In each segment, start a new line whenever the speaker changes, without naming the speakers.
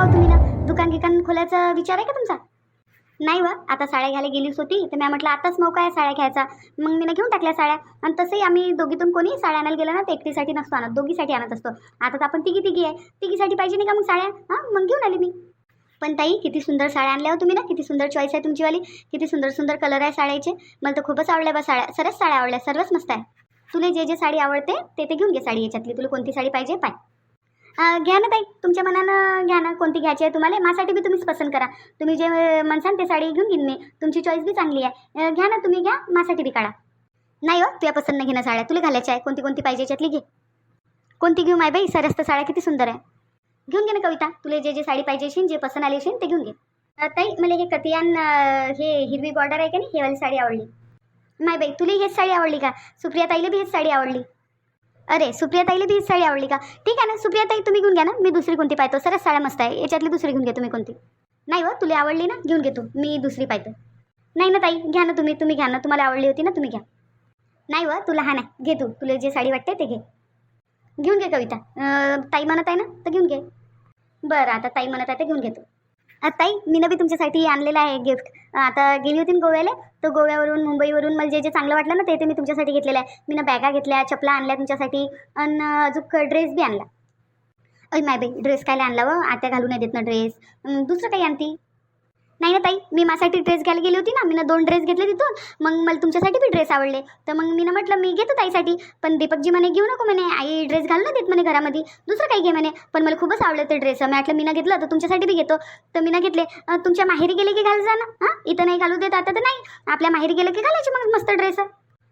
का हो तुम्ही ना. दुकान गिकान खोलायचा विचार आहे का तुमचा? नाही व आता साड्या घ्यायला गेलीच होती तर मी म्हटलं आताच मौका आहे साड्या घ्यायचा? मग मी घेऊन टाकल्या साड्या. आणि तसंही आम्ही दोघीतून कोणी साड्या आणायला गेलं ना तर एकटीसाठी नसतो आणत दोघीसाठी आणत असतो. आता तर आपण तिघी तिघी आहे. तिघीसाठी पाहिजे नाही का मग साड्या? हां मग घेऊन आली मी. पण ताई किती सुंदर साड्या आणल्या हो तुम्ही ना. किती सुंदर चॉईस आहे तुमचीवाली. किती सुंदर सुंदर कलर आहे साड्याचे. मला तर खूपच आवडल्या बा साड्या. सरच साड्या आवडल्या सर्वच मस्त आहे. तुला जे जे साडी आवडते ते ते घेऊन घे साडी याच्यातली. तुला कोणती साडी पाहिजे? पाय. घ्या ना ताई तुमच्या मनानं घ्या ना कोणती घ्यायची आहे तुम्हाला माझ्यासाठी बी तुम्हीच पसंत करा. तुम्ही जे म्हणसान ते साडी घेऊन घेईन मी. तुमची चॉईस बी चांगली आहे. घ्या ना तुम्ही घ्या माझ्यासाठी बी काढा. नाही हो तुझ्या पसंत नाही घेणं साड्या तुला घालायच्या आहे कोणती कोणती पाहिजे याच्यातली घे. कोणती घेऊ माय बाई सरस्त साड्या किती सुंदर आहे. घेऊन घे ना कविता तुला जे जे साडी पाहिजे असेल जे पसंत आली असेल ते घेऊन घे. ताई मला हे कतियान हे हिरवी बॉर्डर आहे का नाही हे वाली साडी आवडली. माय बाई तुला हेच साडी आवडली का? सुप्रिया ताईला बी हेच साडी आवडली. अरे सुप्रियाताईला तीच साडी आवडली का? ठीक आहे ना सुप्रियाताई तुम्ही घेऊन घ्या ना. मी दुसरी कोणती पाहतो? सरस साड्या मस्त आहे. याच्यातली दुसरी घेऊन घे तुम्ही कोणती. नाही व तुला आवडली ना? घेऊन घे तू. मी दुसरी पाहतो. नाही ना ताई घ्या ना तुम्ही. तुम्ही घ्या ना. तुम्हाला आवडली होती ना तुम्ही घ्या. नाही व तुला हा नाही. घे तू. तुला जे साडी वाटते ते घे. घेऊन घे कविता. ताई म्हणत आहे ना तर घेऊन घे. बरं आता ताई म्हणत आहे तर घेऊन घेतो ताई मी बी तुमच्यासाठी आणलेलं आहे गिफ्ट आता गेली होती ना गोव्याला तर गोव्यावरून मुंबईवरून मला जे जे चांगलं वाटलं ना ते ते मी तुमच्यासाठी घेतलेलं आहे. मी ना बॅगा घेतल्या चपला आणल्या तुमच्यासाठी आणि अजून ड्रेस बी आणला. अय माय बाई ड्रेस कायला आणला व? आत्या घालू नाही देत ना ड्रेस. दुसरं काही आणती? नाही ना ताई मी माझ्यासाठी ड्रेस घ्यायला गेली होती ना मी ना दोन ड्रेस घेतले तिथून. मग मला तुमच्यासाठी बी ड्रेस आवडले. तर मग मी ना म्हटलं मी घेतो ताईसाठी. पण दीपकजी म्हणे घेऊ नको म्हणे आई ड्रेस घाल ना देत म्हणे घरामध्ये. दुसरं काही घे म्हणे. पण मला खूपच आवडलं ते ड्रेस मी म्हटलं मी ना घेतलं तर तुमच्यासाठी बी घेतो. तर मी ना घेतले तुमच्या माहेरी गेले की घाल जा ना. हां इथं नाही घालू देत आता तर नाही. आपल्या माहेरी गेलं की घालायचे मग मस्त ड्रेस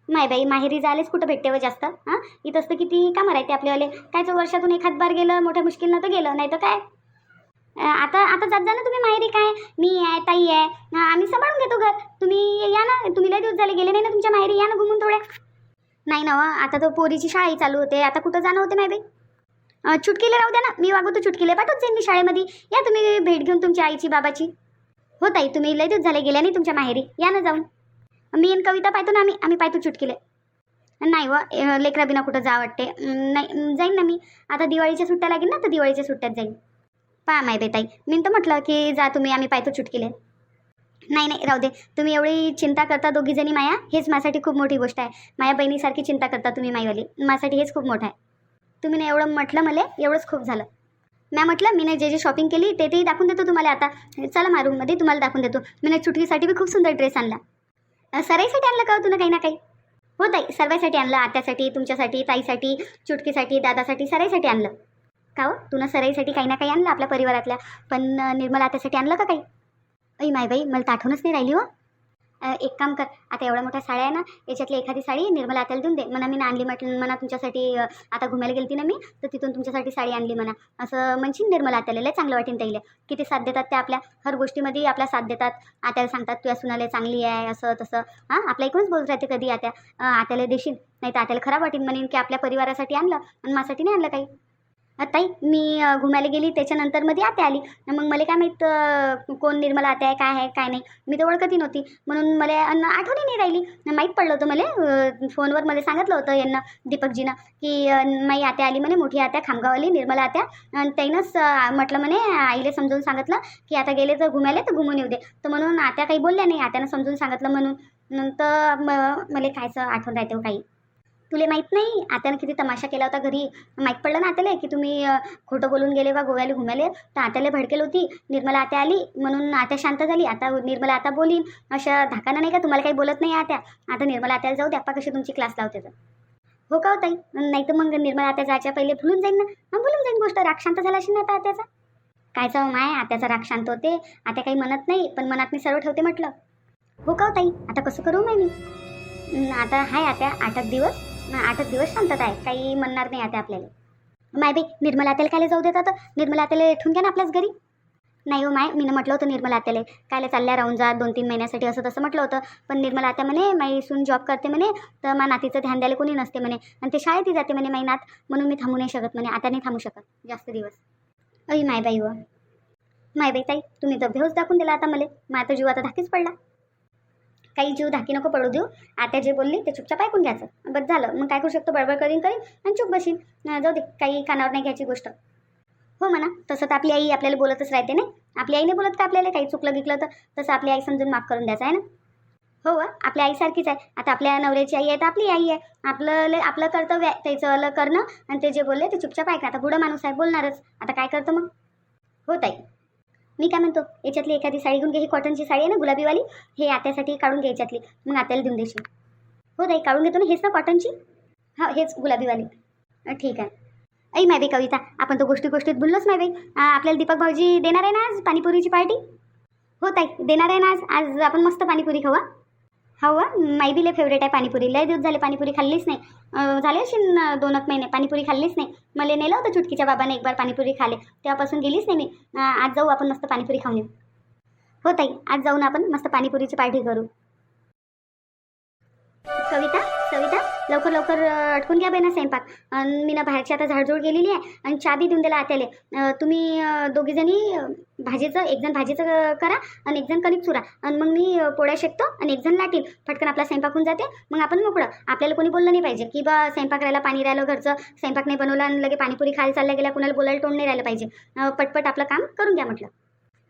नाही बाई माहेरी जायलाच कुठं भेटते व जास्त? हां इथं असतं किती कामं राहते आपल्यावाले कायचं वर्षातून एखाद बार गेलं मोठ्या मुश्किलनं तर गेलं नाही तर काय? आता आता जात जा ना तुम्ही माहेरी काय? मी आहे ताई आहे. आम्ही सांभाळून घेतो घर. तुम्ही या ना तुम्ही लय दिवस झाले गेले नाही ना तुमच्या माहेरी या ना घुमून थोड्या. नाही ना हो, आता तर पोरीची शाळाही चालू होते. आता कुठं जाणं होते माय बाई? राहू द्या ना. मी वागवतो तर पाठवत जाईन मी शाळेमध्ये. या तुम्ही भेट घेऊन तुमच्या आईची बाबाची. हो ताई तुम्ही लय दिवस झाले गेल्या नाही तुमच्या माहेरी. या ना जाऊन. मी आणि कविता पाहतो ना आम्ही. आम्ही पाहतो चुटकीले. नाही हो, व लेकरा बिना कुठं जा वाटते. नाही जाईन ना मी. आता दिवाळीच्या सुट्ट्या लागेल ना तर दिवाळीच्या सुट्ट्यात जाईन. पहा आहे ताई. मी तर म्हटलं की जा तुम्ही आम्ही पाहतो चुटकीले नाही नाही राहू दे. तुम्ही एवढी चिंता करता दोघीजणी माया हेच माझ्यासाठी खूप मोठी गोष्ट आहे. माझ्या बहिणीसारखी चिंता करता तुम्ही माईवाली माझ्यासाठी हेच खूप मोठं आहे. तुम्ही ना एवढं म्हटलं मला एवढंच खूप झालं. मॅ म्हटलं मी ना जे जे शॉपिंग केली ते तेही दाखवून देतो तुम्हाला आता. चला मा रूममध्ये तुम्हाला दाखवून देतो. मी ना चुटकीसाठी बी खूप सुंदर ड्रेस आणला. सराईसाठी आणलं का हो तुला काही ना काही? हो ताई सर्वांसाठी आणलं. आत्यासाठी तुमच्यासाठी ताईसाठी चुटकीसाठी दादासाठी सराईसाठी आणलं. का हो? तुला सराईसाठी काही ना काही आणलं आपल्या परिवारातल्या. पण निर्मला त्यासाठी आणलं का काही? अई माय बाई मला तर नाही राहिली हो. एक काम कर आता एवढ्या मोठ्या साड्या आहे ना याच्यातली एखादी साडी निर्मला आत्याला देऊन दे. म्हणा मी ना आणली म्हटलं म्हणा तुमच्यासाठी आता घुमायला गेलती ना मी तर तिथून तुमच्यासाठी साडी आणली म्हणा. असं म्हणशील निर्मला आत्याला लय चांगलं वाटेन ताईले किती साथ देतात त्या आपल्या? हर गोष्टीमध्ये आपल्या साथ देतात. आत्याला सांगतात तुझ्या सुनाला चांगली आहे असं तसं. हां आपल्या इकडूनच बोलत राहते कधी आत्या. आत्याला देशील? नाही तर आत्याला खराब वाटेन म्हणेन की आपल्या परिवारासाठी आणलं आणि माझ्यासाठी नाही आणलं काही. ताई मी घुमायला गेली त्याच्यानंतरमध्ये आत्या आली. मग मला काय माहीत कोण निर्मला आत्या आहे काय आहे काय नाही. मी तर ओळखतही नव्हती. म्हणून मला आठवणी नाही राहिली. माहीत पडलं होतं मला फोनवर मला सांगितलं होतं यांना दीपकजीनं की माई आत्या आली म्हणे मोठी आत्या खामगावली निर्मला आत्या. आणि त्यानंच म्हटलं म्हणे आईला समजून सांगितलं की आता गेले तर घुमायला तर घुमून येऊ दे. तर म्हणून आत्या काही बोलल्या नाही आत्यानं समजून सांगितलं म्हणून. नंतर म मला कायचं आठवण राहते हो काही. तुला माहीत नाही? आत्यानं किती तमाशा केला होता घरी. माहीत पडलं ना आत्याला की तुम्ही खोटं बोलून गेले वा गोव्याला घुमाले तर आत्याला भडकेल होती. निर्मला आत्या आली. म्हणून आत्या शांत झाली. आता निर्मला आता बोलीन. अशा धाकानं नाही का तुम्हाला काही बोलत नाही आत्या? आता निर्मला आत्याला जाऊ द्या कशी तुमची क्लास लावते तर. हो का हो ताई? नाही तर मग निर्मला आत्या जायच्या पहिले भुलून जाईन ना. मग भुलून जाईन गोष्ट. राग शांत झाला असेल ना आता आत्याचा? कायचा हो माय आत्याचा राग शांत होते. आता काही म्हणत नाही पण मनात मी सर्व ठेवते म्हटलं. हो का होताई आता कसं करू माय मी? आता हाय आत्या आठ दिवस. अं, आठ दिवस शांतता आहे. काही म्हणणार नाही आता आपल्याला. माय बाई निर्मला आत्याला कायला जाऊ देतात? निर्मला आत्याला ठेवून घ्या ना आपल्याच घरी. नाही हो माय मीनं म्हटलं होतं निर्मला आत्याला. कायला चालल्या राहून जा दोन तीन महिन्यासाठी असं तसं म्हटलं होतं. पण निर्मला आत्या म्हणे माई सून जॉब करते म्हणे तर मा नातीचं ध्यान द्यायला कोणी नसते म्हणे. आणि ते शाळेतही जाते म्हणे माई नात. म्हणून मी थांबू नाही शकत म्हणे. आता नाही थांबू शकत. जास्त दिवस. अई माय बाई व माय बाई ताई तुम्ही तर भेवच दाखवून दिला आता मला. माझा जीव आता धाकीच पडला. काही जीव धाकी नको पडू देऊ. आता जे बोलली ते चुपचाप ऐकून घ्यायचं. बस झालं. मग काय करू शकतो? बडबड करीन करीन आणि चुप बसीन. जाऊ दे. काही कानावर नाही घ्यायची गोष्ट. हो म्हणा. तसं तर आपली आई आपल्याला बोलतच राहते नाही? आपली आई नाही बोलत का आपल्याला काही चुकलं गिकलं तर? तसं आपली आई समजून माफ करून द्यायचं आहे ना? हो आपल्या आईसारखीच आहे. आता आपल्या नवऱ्याची आई आहे तर आपली आई आहे. आपलं आपलं कर्तव्य आहे त्याचं करणं आणि ते जे बोलले ते चुपचाप ऐका. आता बुडं माणूस आहे बोलणारच. आता काय करतं मग? मी काय म्हणतो याच्यातली एखादी साडी घेऊन घे ही कॉटनची साडी आहे ना गुलाबीवाली हे आत्यासाठी काढून घे याच्यातली मग आत्याला देऊन देशील. हो ताई काढून घेतो ना हेच ना कॉटनची हा हेच गुलाबीवाली. ठीक आहे. ऐ माय बाई कविता आपण तर गोष्टी गोष्टीत बोललोच नाही बाई. आपल्याला दीपक भाऊजी देणार आहे ना आज पाणीपुरीची पार्टी? हो ताई देणार आहे ना आज. आज आपण मस्त पाणीपुरी खाऊ हा? हो वा माई बी लय फेवरेट आहे पाणीपुरी. लय दिवस झाले पाणीपुरी खाल्लीच नाही. झाले अशी दोन एक महिने. पाणीपुरी खाल्लीच नाही. मला नेलं होतं चुटकीच्या बाबाने एक बार पाणीपुरी खाले. तेव्हापासून गेलीच नाही मी. आज जाऊ आपण मस्त पाणीपुरी खाऊन येऊ. हो ताई आज जाऊन आपण मस्त पाणीपुरीची पार्टी करू. कविता सविता लवकर लवकर अटकून घ्या बाई ना स्वयंपाक. आणि मी ना बाहेरची आता झाडझूड गेलेली आहे आणि चाबी देऊन दिला आत्याले. तुम्ही दोघीजणी भाजीचं एक जण भाजीचं करा आणि एक जण कणिक चुरा. आणि मग मी पोळ्या शेकतो आणि एक जण लाटील पटकन आपला स्वयंपाक होऊन जाते मग आपण मोकळं. आपल्याला कोणी बोललं नाही पाहिजे की बा स्वयंपाक राहिला पाणी राहिलं घरचं. स्वयंपाक नाही बनवला आणि लगे पाणीपुरी खायला चालल्या गेल्या कुणाला बोलायला तोंड नाही राहिलं पाहिजे. पटपट आपलं काम करून घ्या म्हटलं.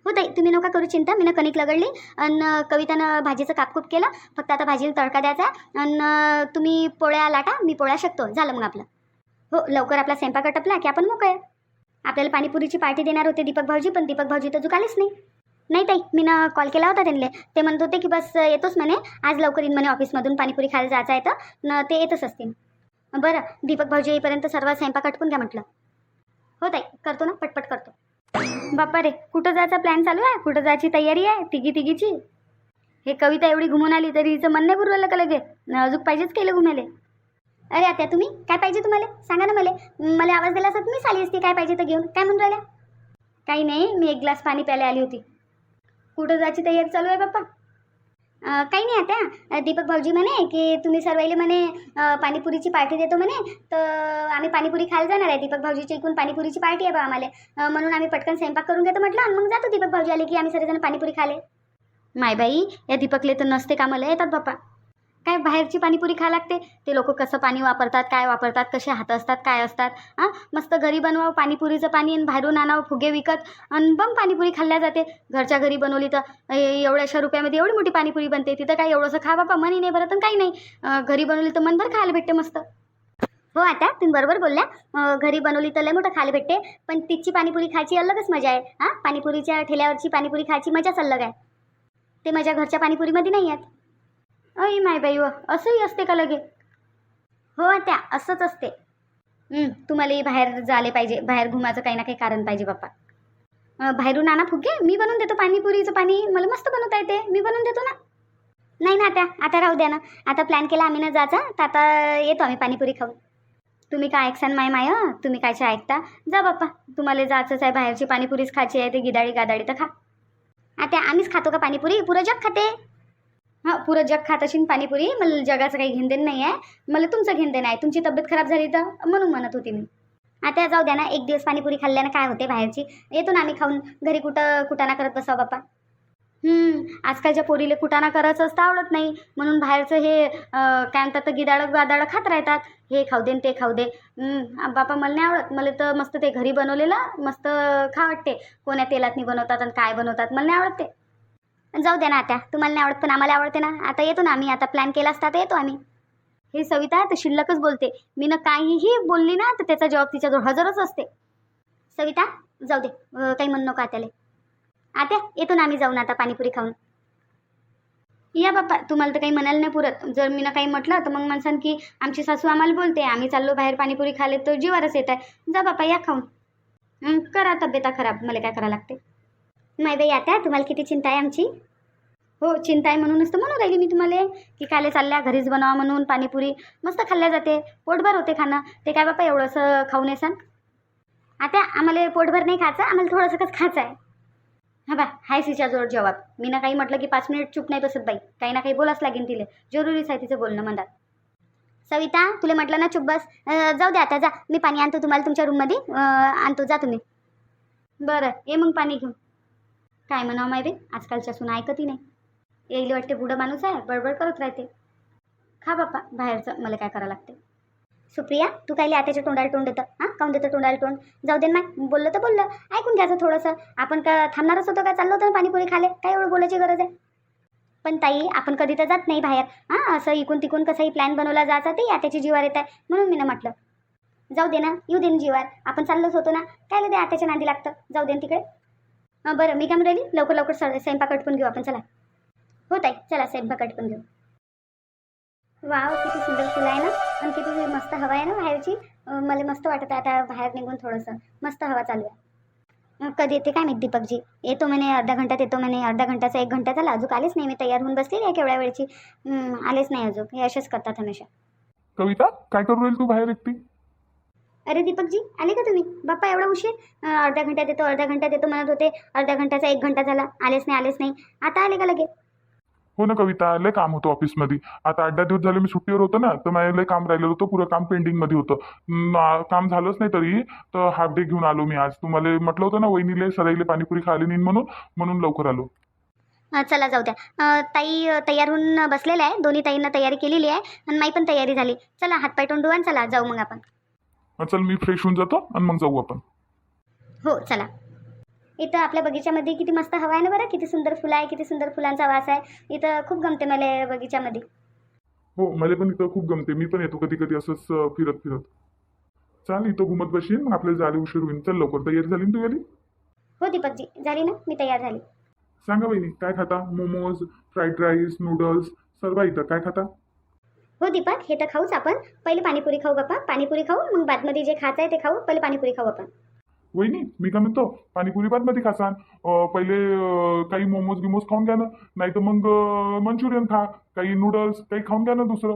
हो ताई तुम्ही नका करू चिंता मी कणिक लगडली आणि कवितानं भाजीचं कापकूप केलं. फक्त आता भाजीला तडका द्यायचा आणि तुम्ही पोळ्या लाटा मी पोळ्या शकतो. झालं मग आपलं. हो लवकर आपला स्वयंपाक टपला की आपण मोकळे. आपल्याला पाणीपुरीची पार्टी देणार होते दीपक भाऊजी पण दीपक भाऊजी तर जुकालेच नाही. नाही ताई मी ना कॉल केला होता त्यांना ते म्हणत होते की बस येतोच म्हणे. आज लवकर येईन म्हणे ऑफिसमधून पाणीपुरी खायला जायचं आहे तर. न ते येतच असतील. बरं दीपक भाऊजी येईपर्यंत सर्व स्वयंपाक अटकून घ्या म्हटलं. हो ताई करतो ना पटपट करतो. बाप्पा रे कुठं जायचा प्लॅन चालू आहे? कुठं जायची तयारी आहे? तिघी तिघीची? हे कविता एवढी घुमून आली तरी हिचं मन नाही पुरवलं का लगे? अजून पाहिजेच केलं घुमाले अरे आता तुम्ही? काय पाहिजे तुम्हाला? सांगा ना मला. मला आवाज दिला असत मी आली असती. काय पाहिजे तर घेऊन. काय म्हणून राहिल्या? काही नाही मी एक ग्लास पाणी प्यायला आली होती. कुठं जायची तयारी चालू आहे बाप्पा? काही नाही आता. दीपक भाऊजी म्हणे की तुम्ही सर्वाईले म्हणे पाणीपुरीची पार्टी देतो म्हणे तर आम्ही पाणीपुरी खायला जाणार आहे. दीपक भाऊजीची इकडून पाणीपुरीची पार्टी आहे बा आम्हाला. म्हणून आम्ही पटकन स्वयंपाक करून घेतो म्हटलं आणि मग जातो दीपक भाऊजी आले की आम्ही सर्वजण पाणीपुरी खाले. मायबाई या दीपकले तर नसते कामाला येतात बाप्पा. काय बाहेरची पाणीपुरी खा लागते? ते लोक कसं पाणी वापरतात काय वापरतात कसे हात असतात काय असतात हां? मस्त घरी बनवावं पाणीपुरीचं पाणी आणि बाहेरून आणावं फुगे विकत आणि बम पाणीपुरी खाल्ल्या जाते. घरच्या घरी बनवली तर एवढ्याशा रुपयामध्ये एवढी मोठी पाणीपुरी बनते. तिथं काय एवढंसं खा बापा मनी नाही भरत काही नाही. घरी बनवली तर मनभर खायला भेटते मस्त. हो आता तुम्ही बरोबर बोलल्या. घरी बनवली तर लय मोठं खायला भेटते. पण तिची पाणीपुरी खायची अलगच मजा आहे. हां? पाणीपुरीच्या ठेल्यावरची पाणीपुरी खायची मजाच अलग आहे. ते माझ्या घरच्या पाणीपुरीमध्ये नाही आहेत. अय मायबाई व असंही असते का लगे? हो त्या असंच असते. तुम्हालाही बाहेर जाले पाहिजे बाहेर घुमाचं काही ना काही कारण पाहिजे बाप्पा. बाहेरून आणा फुगे मी बनवून देतो पाणीपुरीचं पाणी मला मस्त बनवता येते मी बनवून देतो ना. नाही ना आता आता राहू द्या ना. आता प्लॅन केला आम्ही ना जायचा तर आता येतो आम्ही पाणीपुरी खाऊ तुम्ही काय ऐकसान माय माय तुम्ही कायचे ऐकता? जा बाप्पा तुम्हाला जायचंच आहे बाहेरची पाणीपुरीच खायची आहे ते गिदाळी गादाळी तर खा. आता आम्हीच खातो का पाणीपुरी? पुरं जग खाते. हां पुरं जग खात असेल पाणीपुरी मला जगाचं काही घेणदेण नाही आहे मला तुमचं घेणदेण आहे. तुमची तब्येत खराब झाली तर? म्हणून म्हणत होती मी. आता जाऊ द्या ना एक दिवस पाणीपुरी खाल्ल्यानं काय होते बाहेरची? येतो ना आम्ही खाऊन. घरी कुठं कुटाणा करत बसावं बाप्पा? आजकालच्या पोरीले कुटाणा करायचं असतं आवडत नाही. म्हणून बाहेरचं हे काय म्हणतात गिदाडं गादाडं खात राहतात. हे खाऊ दे न ते खाऊ दे. बापा मला नाही आवडत. मला तर मस्त ते घरी बनवलेलं मस्त खा वाटते कोण्या तेलातनी बनवतात आणि काय बनवतात मला नाही आवडत ते. जाऊ द्या ना आता. तुम्हाला नाही आवडत पण आम्हाला आवडते ना. आता येतो ना आम्ही. आता प्लॅन केला असता तर येतो आम्ही. हे सविता तर शिल्लकच बोलते. मी ना काहीही बोलली ना तर त्याचा जबाब तिच्याजवळ हजरच असते. सविता जाऊ दे. अं, काही म्हणू नको आत्याले. आत्या येतो ना आम्ही जाऊन आता पाणीपुरी खाऊन. या बाप्पा तुम्हाला तर काही म्हणायला नाही पुरत. जर मी ना काही म्हटलं तर मग म्हणसान की आमची सासू आम्हाला बोलते. आम्ही चाललो बाहेर पाणीपुरी खाले तर जीवारच येत आहे. जा बाप्पा या खाऊन. हं, करा तब्येता खराब. मला काय करावं लागते नाही बाई आता तुम्हाला किती चिंता आहे आमची? हो चिंता आहे म्हणूनच तर म्हणून राहिली मी तुम्हाला की खायला चालल्या घरीच बनवा म्हणून पाणीपुरी मस्त खाल्ल्या जाते. पोटभर होते खाणं. ते काय बापा एवढंसं खाऊन येसान आता आम्हाला पोटभर नाही खायचं आम्हाला थोडंसं खायचं आहे. हा बा हाय तिच्याजवळ जवाब. मी ना काही म्हटलं की पाच मिनिट चूप नाही बसत बाई. काही ना काही बोलाच लागेल तिले. जरुरीच आहे तिचं बोलणं म्हणतात. सविता तुला म्हटलं ना चुप बस. जाऊ द्या आता जा. मी पाणी आणतो तुम्हाला तुमच्या रूममध्ये आणतो जा तुम्ही. बरं ये मग पाणी घेऊन. काय म्हणावं माहिती आजकालच्या सुना ऐकतही नाही. येईल वाटते बुडं माणूस आहे बडबड करत राहते. खा बाप्पा बाहेरचं मला काय करावं लागते? सुप्रिया तू काय आताच्या तोंडाला तोंड देतं? हां? काऊन देतं तोंडाला तोंड? जाऊ दे ना बोललं तर बोललं. ऐकून घ्यायचं थोडंसं. आपण का थांबणारच होतो का? चाललो होतं पाणीपुरी खाले काय एवढं बोलायची गरज आहे? पण ताई आपण कधी तर जात नाही बाहेर. हां? असं इकून तिकून कसंही प्लॅन बनवला जायचा ते आत्याची जीवार येत आहे. म्हणून मी ना म्हटलं. जाऊ दे ना येऊ दे ना जीवार आपण चाललोच होतो ना. काय ते आत्याच्या नांदी लागतं? जाऊ दे ना तिकडे. हां बरं. मी काय म्हणून राहिली? लवकर लवकर स स्वयंपाक अटकून घेऊ आपण. चला. हो ताई. चला स्वयंपाक अटकून घेऊ. वाव किती सुंदर फुलं आहे ना? आणि किती मस्त हवा आहे ना बाहेरची? मला मस्त वाटत आहे आता बाहेर निघून थोडंसं. मस्त हवा चालू आहे. कधी येते काय माहिती दीपकजी? येतो म्हणे अर्धा घंट्यात येतो म्हणे. अर्धा घंट्याचा एक घंटा झाला. अजून आलेच नाही. मी तयार होऊन बसलेली आहे केवढ्या वेळची. आलेच नाही अजून. हे असेच करतात हमेशा.
कविता काय करू राहील तू बाहेर एकटी?
अरे दीपकजी आले का तुम्ही? बाप्पा एवढा उशीर? अर्ध्या घंट्यात येतो अर्ध्या घंट्यात येतो म्हणत होते. अर्ध्या घंट्याचा एक घंटा झाला. आलेच नाही आलेच नाही. आता आले का लगे
हो ना कविता लय काम होतं ऑफिसमध्ये. आता आठ दहा दिवस झाले मी सुट्टीवर होतो ना तर माझं लय काम राहिलेलं होतं पुरं काम पेंडिंगमध्ये होतं. काम झालंच नाही तरी तर हाफ डे घेऊन आलो मी आज. तुम्हाला म्हटलं होतं ना वहिनीले सराईले पाणीपुरी खायला नेईन म्हणून म्हणून लवकर आलो.
चला जाऊ द्या. ताई तयार होऊन बसलेल्या आहे. दोन्ही ताईंना तयारी केलेली आहे. आणि माई पण तयारी झाली. चला हातपाय तोंड धुवा आणि चला जाऊ मग आपण.
चल मी फ्रेश होऊन जातो आणि मग जाऊ आपण.
हो चला. इथं आपल्या बगीच्यामध्ये किती मस्त हवा आहे ना बरं? किती सुंदर फुलं आहे किती सुंदर फुलांचा वास आहे. इथं खूप गमते मला या बगीच्यामध्ये.
हो मला पण इथं खूप गमते. मी पण येतो कधी कधी असंच फिरत फिरत. चाल इथं घुमत बसीन मग आपल्याला जायला उशीर होईल. चल लवकर. तयारी झाली ना तू गेली
हो दीपकजी. झाली ना? मी तयार झाली.
सांगा वहिनी काय खाता? मोमोज फ्राईड राईस नूडल्स सर्व इथं काय खाता?
हो दीपक हे तर खाऊच आपण. पहिले पाणीपुरी खाऊ बाप्पा पाणीपुरी खाऊ मग बादमध्ये जे खायचं आहे ते खाऊ. पहिले पाणीपुरी खाऊ आपण.
वहिनी मी काय म्हणतो? पाणीपुरी बादमध्ये खासान पहिले अं, काही मोमोज गिमोज खाऊन घ्या ना. नाही तर मग मंचुरियन खा. काही नूडल्स काही खाऊन घ्या ना दुसरं.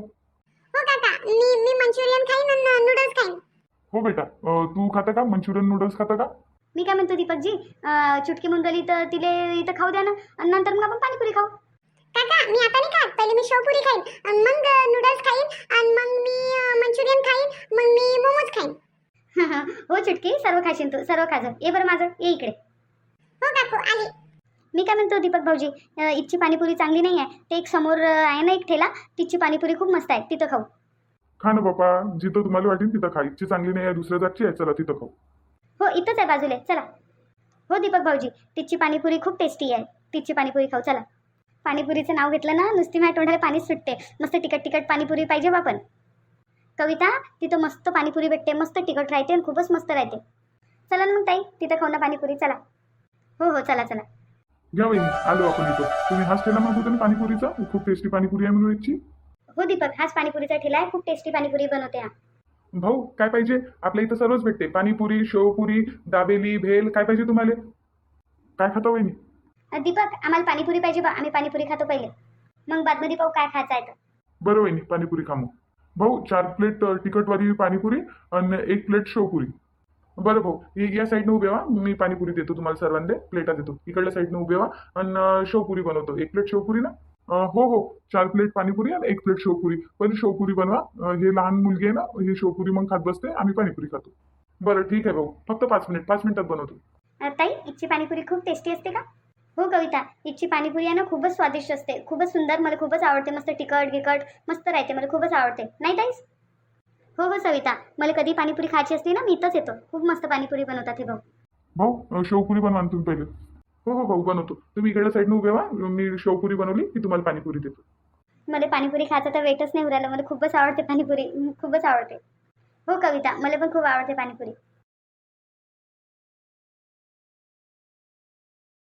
हो काका मी मी मंचुरियन खाईन आणि नूडल्स खाईन.
हो बेटा. अं, तू खाता का? मंचुरियन नूडल्स खाता का?
मी काय म्हणतो दीपकजी अं, चुटकी मुंडली तर तिले इथं खाऊ द्या ना. आणि नंतर मग आपण पाणीपुरी खाऊ.
काका मी आता नाही खात. पहिले मी शेवपुरी खाईन आणि मग नूडल्स खाईन आणि मग मी मंचुरियन खाईन मग मी मोमोज खाईन.
हो चुटकी. सर्व खाशील तू. सर्व खाजं. ये बरं माझं. ये इकडे.
हो काकू. आली.
मी काय म्हणतो दीपक भाऊजी इथची पाणीपुरी चांगली नाही आहे. ते एक समोर आहे ना एक ठेला. तिथची पाणीपुरी खूप मस्त आहे. तिथं खाऊ.
खा ना बापा जिथं तुम्हाला वाटेल तिथं खा. इथची चांगली नाही आहे. दुसऱ्या जागची आहे. चला तिथं खाऊ.
हो इथंच आहे बाजूला. चला. हो दीपक भाऊजी तिथची पाणीपुरी खूप टेस्टी आहे. तिथची पाणीपुरी खाऊ. चला. पाणीपुरीचं नाव घेतलं ना नुसती माझ्या तोंडाला पाणीच सुटते. मस्त तिखट तिखट पाणीपुरी पाहिजे बा आपण. कविता तिथं मस्त पाणीपुरी भेटते मस्त तिखट राहते आणि खूपच मस्त राहते. चला ना मग ताई तिथं खाऊ ना पाणीपुरी चला. हो हो चला चला.
घ्या वहिनी आलो आपण इथं. तुम्ही हाच केला म्हणत होता ना पाणीपुरीचा? खूप टेस्टी पाणीपुरी आहे म्हणून याची
हो दीपक हाच पाणीपुरीचा ठेला आहे. खूप टेस्टी पाणीपुरी बनवते हा.
भाऊ काय पाहिजे? आपल्या इथं सर्वच भेटते. पाणीपुरी शेवपुरी दाबेली भेल काय पाहिजे तुम्हाला? काय खाता वहिनी
दीपक आम्हाला पाणीपुरी पाहिजे बा. आम्ही पाणीपुरी खातो पहिले. मग बादमध्ये पाहू काय खायचं आहे तर.
बरं वहिनी पाणीपुरी खा मग. भाऊ चार प्लेट अ, तिखटवाली पाणीपुरी आणि एक प्लेट शेवपुरी. बरं भाऊ हे- या साईडनं उभे व्हा. मी पाणीपुरी देतो तुम्हाला सर्वांना. प्लेटा देतो. इकडल्या साईडनं उभे व्हा. आणि अ, शेवपुरी बनवतो. एक प्लेट शेवपुरी ना? अ, हो हो. चार प्लेट पाणीपुरी आणि एक प्लेट शेवपुरी. पहिले शेवपुरी बनवा. अ, हे लहान मुलगी आहे ना हे शेवपुरी मग खात बसते. आम्ही पाणीपुरी खातो. बरं ठीक आहे भाऊ. फक्त पाच मिनिट. पाच मिनिटात बनवतो.
अ, ताई इथची पाणीपुरी खूप टेस्टी असते का? हो कविता. इथची पाणीपुरी आहे ना खूपच स्वादिष्ट असते. खूपच सुंदर मला खूपच आवडते. मस्त तिखट गिकट मस्त राहते. मला खूपच आवडते. नाही ताईस हो हो सविता. मला कधी पाणीपुरी खायची असली ना मी इथंच येतो. खूप मस्त पाणीपुरी बनवतात हे भाऊ.
भाऊ अ, शेवपुरी बनवा ना तुम्ही पहिले. हो हो भाऊ बनवतो. तुम्ही इकडल्या साईडनं उभे व्हा. मी शेवपुरी बनवली की तुम्हाला पाणीपुरी देतो.
मला पाणीपुरी खायचं तर वेटच नाही उरायला. मला खूपच आवडते पाणीपुरी. हं, खूपच आवडते. हो कविता. मला पण खूप आवडते पाणीपुरी.